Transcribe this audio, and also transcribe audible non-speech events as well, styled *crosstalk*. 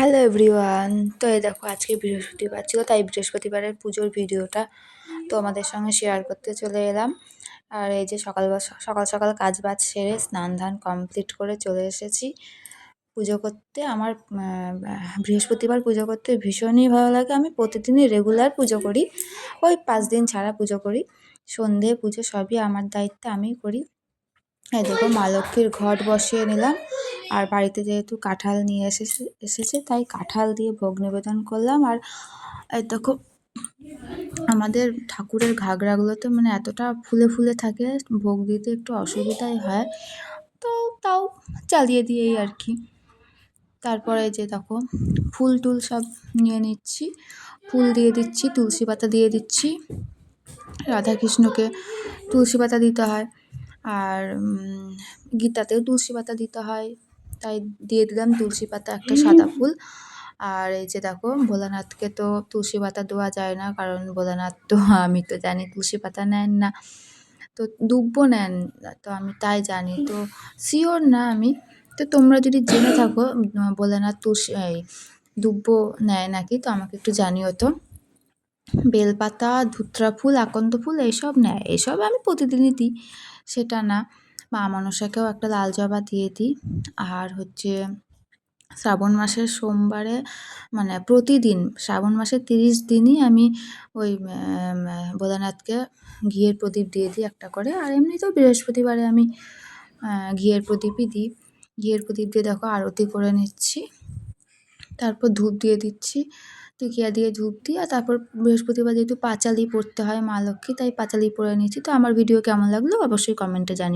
Hello everyone তো এই দেখো, আজকে বৃহস্পতিবার ছিল, তাই বৃহস্পতিবারের পুজোর ভিডিওটা তো আমাদের সঙ্গে শেয়ার করতে চলে এলাম। আর এই যে সকাল সকাল সকাল কাজ বাজ সেরে স্নান ধান কমপ্লিট করে চলে এসেছি পুজো করতে। আমার বৃহস্পতিবার পুজো করতে ভীষণই ভালো লাগে। আমি প্রতিদিনই রেগুলার পুজো করি, ওই পাঁচ দিন ছাড়া পুজো করি। সন্ধে পুজো সবই আমার দায়িত্বে আমি করি। এই দেখো, মা লক্ষ্মীর ঘট বসিয়ে নিলাম। আর বাড়িতে যেহেতু কাঁঠাল নিয়ে এসেছে এসেছে, তাই কাঁঠাল দিয়ে ভোগ নিবেদন করলাম। আর দেখো, আমাদের ঠাকুরের ঘাগরাগুলোতে মানে এতটা ফুলে ফুলে থাকে, ভোগ দিতে একটু অসুবিধাই হয়। তো তাও চালিয়ে দিয়েই আর কি। তারপরে যে দেখো, ফুল টুল সব নিয়ে নিচ্ছি। ফুল দিয়ে দিচ্ছি, তুলসী পাতা দিয়ে দিচ্ছি। রাধাকৃষ্ণকে তুলসী পাতা দিতে হয়। আর গীতাতেও তুলসী পাতা দিতে হয়। তাই দিয়ে দিলাম তুলসী পাতা একটা সাদা ফুল। আর এই যে দেখো, ভোলানাথকে তো তুলসী পাতা দেওয়া যায় না, কারণ ভোলানাথ তো *laughs* আমি তো জানি তুলসী পাতা নেন না। তো দুব্বো নেন তো আমি তাই জানি। তো শিওর না আমি। তো তোমরা যদি জেনে থাকো ভোলানাথ তুলসী, এই দুব্বো নেয় নাকি, তো আমাকে একটু জানিও তো। বেলপাতা, ধুত্রা ফুল, আকন্দ ফুল, এইসব নেয়। এইসব আমি প্রতিদিনই দিই, সেটা না। মা মনসাকেও একটা লাল জবা দিয়ে দিই। আর হচ্ছে শ্রাবণ মাসের সোমবারে মানে প্রতিদিন শ্রাবণ মাসের তিরিশ দিনই আমি ওই ভোলানাথকে ঘিয়ের প্রদীপ দিয়ে দিই একটা করে। আর এমনিতেও বৃহস্পতিবারে আমি ঘিয়ের প্রদীপই দিই। ঘিয়ের প্রদীপ দিয়ে দেখো আরতি করে নিচ্ছি। তারপর ধূপ দিয়ে দিচ্ছি টিকিয়া দিয়ে ধূপ দিই। আর তারপর বৃহস্পতিবার যেহেতু পাঁচালি পড়তে হয় মা লক্ষ্মী, তাই পাঁচালি পরে নিচ্ছি। তো আমার ভিডিও কেমন লাগল অবশ্যই কমেন্টে জানি